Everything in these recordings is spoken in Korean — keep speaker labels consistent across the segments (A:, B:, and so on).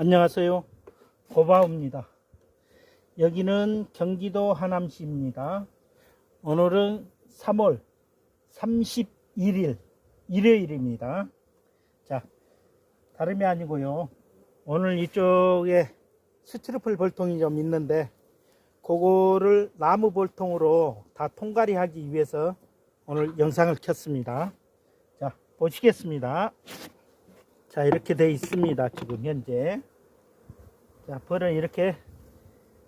A: 안녕하세요. 고바우입니다. 여기는 경기도 하남시입니다. 오늘은 3월 31일 일요일입니다. 자, 다름이 아니고요. 오늘 이쪽에 스티로폴 볼통이 좀 있는데 그거를 나무 볼통으로 다 통갈이 하기 위해서 오늘 영상을 켰습니다. 자, 보시겠습니다. 자, 이렇게 돼 있습니다. 지금 현재. 자, 벌은 이렇게,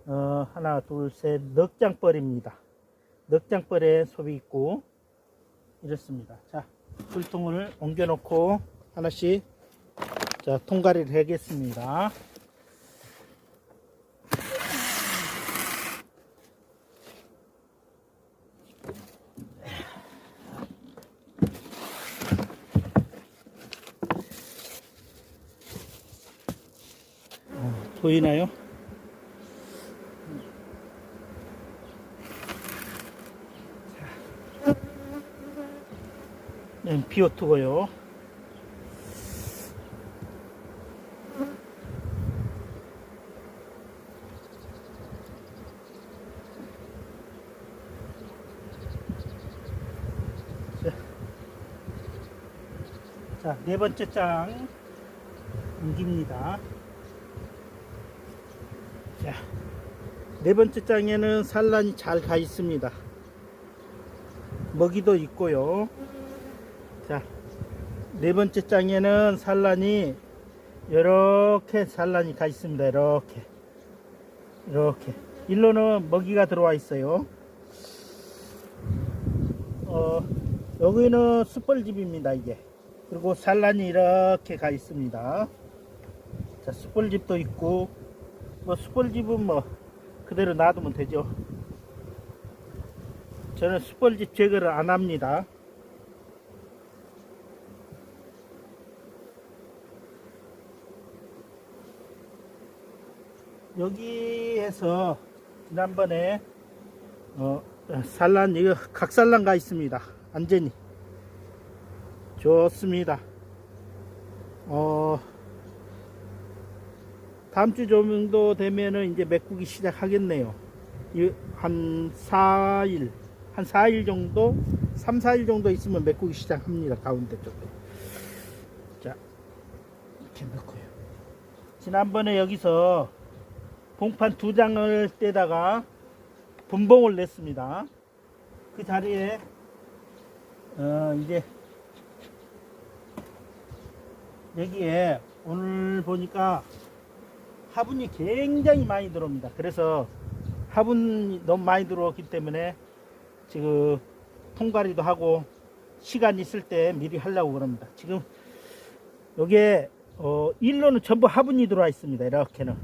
A: 어, 하나, 둘, 셋, 넉 장벌입니다. 넉 장벌에 소비 있고, 이렇습니다. 자, 불통을 옮겨 놓고, 하나씩, 자, 통가리를 하겠습니다. 보이나요? 네, 비오투고요. 자, 네 번째 장 옮깁니다. 자, 네 번째 장에는 산란이 잘 가 있습니다. 먹이도 있고요. 자, 네 번째 장에는 산란이 이렇게 산란이 가 있습니다. 이렇게. 이렇게. 일로는 먹이가 들어와 있어요. 어, 여기는 숯벌집입니다, 이게. 그리고 산란이 이렇게 가 있습니다. 자, 숯벌집도 있고, 뭐 숯벌집은 뭐 그대로 놔두면 되죠. 저는 숯벌집 제거를 안 합니다. 여기에서 지난번에 어, 산란 이거 각산란 가 있습니다. 완전히 좋습니다. 어, 다음 주 정도 되면은 이제 메꾸기 시작하겠네요. 이한 4일, 한 4일 정도, 3, 4일 정도 있으면 메꾸기 시작합니다. 가운데 쪽에. 자, 이렇게 넣고요. 지난번에 여기서 봉판 두 장을 떼다가 분봉을 냈습니다. 그 자리에, 어, 이제, 여기에 오늘 보니까 화분이 굉장히 많이 들어옵니다. 그래서 화분이 너무 많이 들어왔기 때문에 지금 통과리도 하고 시간 있을 때 미리 하려고 그럽니다. 지금 여기에 어, 일로는 전부 화분이 들어와 있습니다. 이렇게는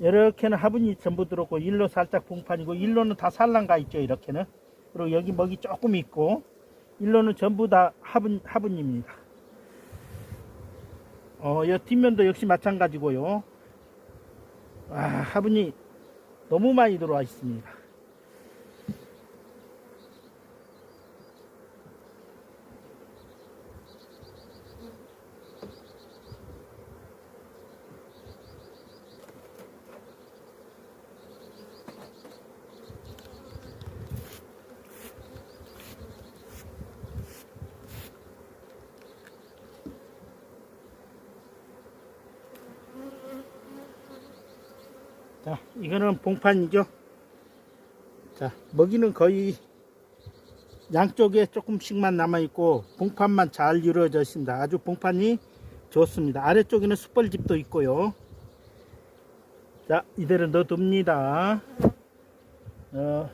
A: 이렇게는 화분이 전부 들어오고 일로 살짝 봉판이고 일로는 다 산란가 있죠. 이렇게는 그리고 여기 먹이 조금 있고 일로는 전부 다 화분 화분입니다. 어, 이 뒷면도 역시 마찬가지고요. 아, 화분이 너무 많이 들어와 있습니다. 자, 이거는 봉판이죠. 자, 먹이는 거의 양쪽에 조금씩만 남아있고, 봉판만 잘 이루어져 있습니다. 아주 봉판이 좋습니다. 아래쪽에는 숯벌집도 있고요. 자, 이대로 넣어둡니다. 어,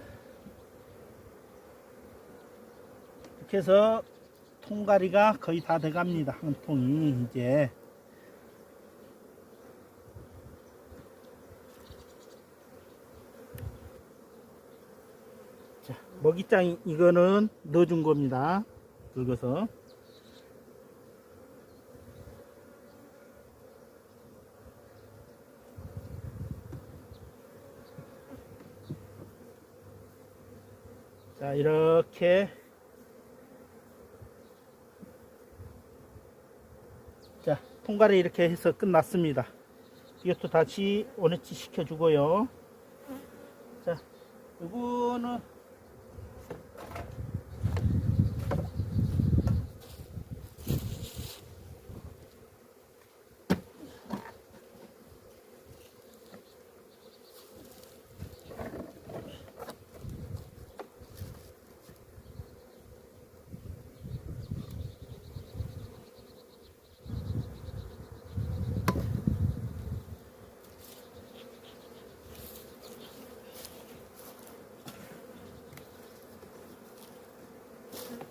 A: 이렇게 해서 통가리가 거의 다 돼갑니다. 한 통이 이제. 먹이장 이거는 넣어준 겁니다. 긁어서. 자, 이렇게. 자, 통과를 이렇게 해서 끝났습니다. 이것도 다시 원위치 시켜주고요. 자, 이거는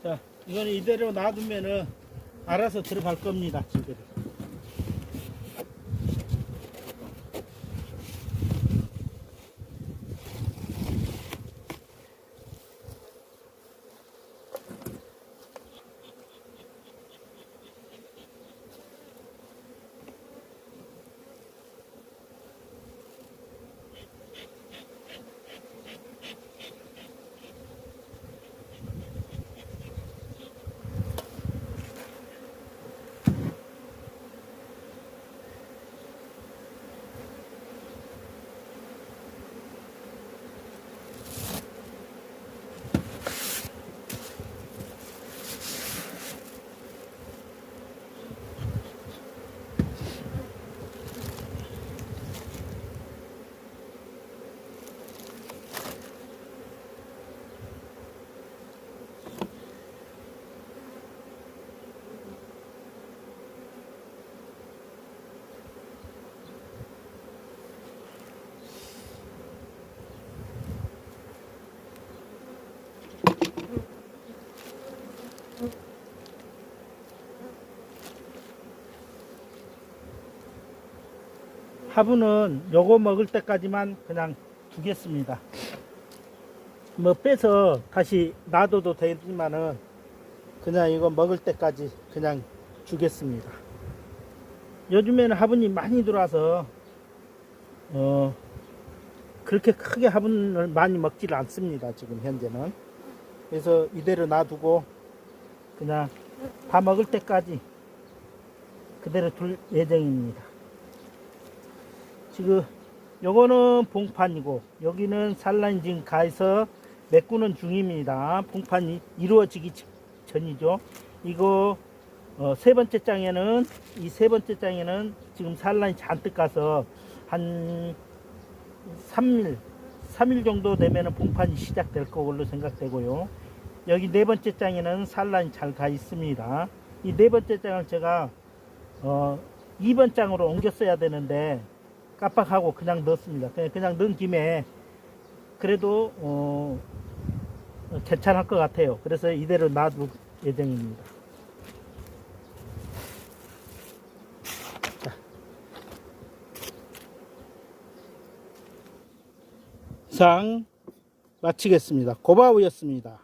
A: 자, 이거는 이대로 놔두면은 알아서 들어갈 겁니다, 지금. 화분은 요거 먹을 때까지만 그냥 두겠습니다. 뭐 빼서 다시 놔둬도 되지만은 그냥 이거 먹을 때까지 그냥 주겠습니다. 요즘에는 화분이 많이 들어와서 어 그렇게 크게 화분을 많이 먹지를 않습니다. 지금 현재는 그래서 이대로 놔두고 그냥 다 먹을 때까지 그대로 둘 예정입니다. 지금 요거는 봉판이고 여기는 산란이 지금 가해서 메꾸는 중입니다. 봉판이 이루어지기 전- 전이죠. 이거 어, 세 번째 장에는 이 세 번째 장에는 지금 산란이 잔뜩 가서 한 3일 3일 정도 되면은 봉판이 시작될 걸로 생각되고요. 여기 네 번째 장에는 산란이 잘 가 있습니다. 이 네 번째 장을 제가 어, 2번 장으로 옮겼어야 되는데 깜빡하고 그냥 넣었습니다. 그냥, 그냥 넣은 김에 그래도 어, 어, 괜찮을 것 같아요. 그래서 이대로 놔둘 예정입니다. 자. 상 마치겠습니다. 고바우였습니다.